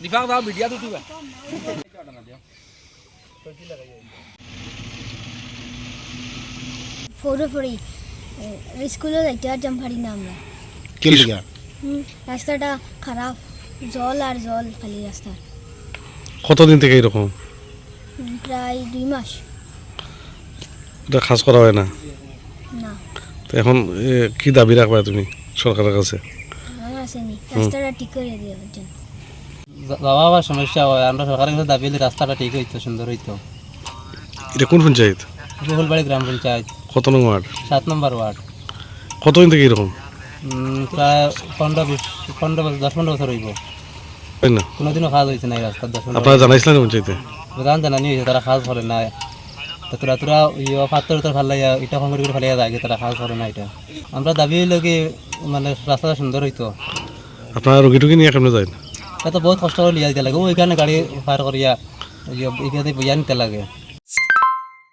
দিফাক দাও মিডিয়া তো তুই ফোরে ফোরেই স্কুলে যাইতে আর জাম পারি না আমরা কি লিগা হুম, রাস্তাটা খারাপ জল আর জল খালি রাস্তা কতদিন থেকে এরকম প্রায় দুই মাস এটা খাস করা হয় না না তো এখন কি দাবি রাখবা তুমি সরকারের কাছে আমার আসেনি রাস্তাটা ঠিক করে দিয়ে যাওয়া আবার সমস্যা হয় আমরা সরকারের কাছে দাবি রাস্তাটা ঠিক হইতো সুন্দর হইতো। এটা কোন পঞ্চায়েত? বহুলবাড়ি গ্রাম পঞ্চায়েত। কত নং ওয়ার্ড? সাত নম্বর ওয়ার্ড। কতদিন থেকে এরকম? প্রায় পনেরো বিশ পনেরো বছর দশ পনেরো বছর হইব। না? কোনোদিনও কাজ হয়েছে না এই রাস্তার দশ আপনারা জানাইছিলেন পঞ্চায়েতে? প্রধান জানানি হয়েছে তারা কাজ করে না। তো তোরা তোরা ইয়ে পাত্র উত্তর ফালাইয়া ইটা ফোন করে ফালাইয়া যায় তারা কাজ করে না এটা। আমরা দাবি হইল কি মানে রাস্তাটা সুন্দর হইতো। আপনারা রোগী টুগী নিয়ে কেমনে যায় এটা বহুত কষ্ট করে লিয়া দিতে লাগে। ওইখানে গাড়ি পার করিয়া, ইয়ে- এখানে নিতে লাগে।